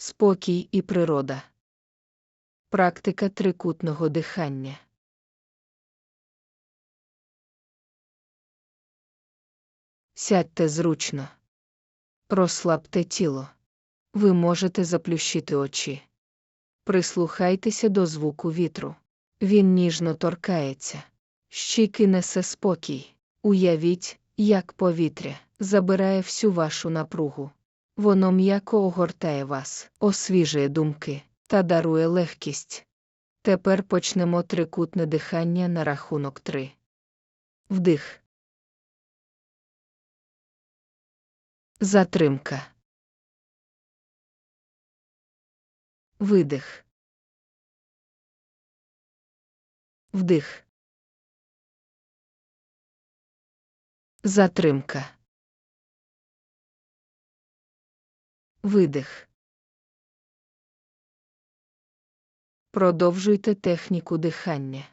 спокій і природа. Практика трикутного дихання. Сядьте зручно. Розслабте тіло. Ви можете заплющити очі. Прислухайтеся до звуку вітру. Він ніжно торкається. Щіки несе спокій. Уявіть, як повітря забирає всю вашу напругу. Воно м'яко огортає вас, освіжує думки та дарує легкість. Тепер почнемо трикутне дихання на рахунок три. Вдих. Затримка. Видих. Вдих. Затримка. Видих. Продовжуйте техніку дихання.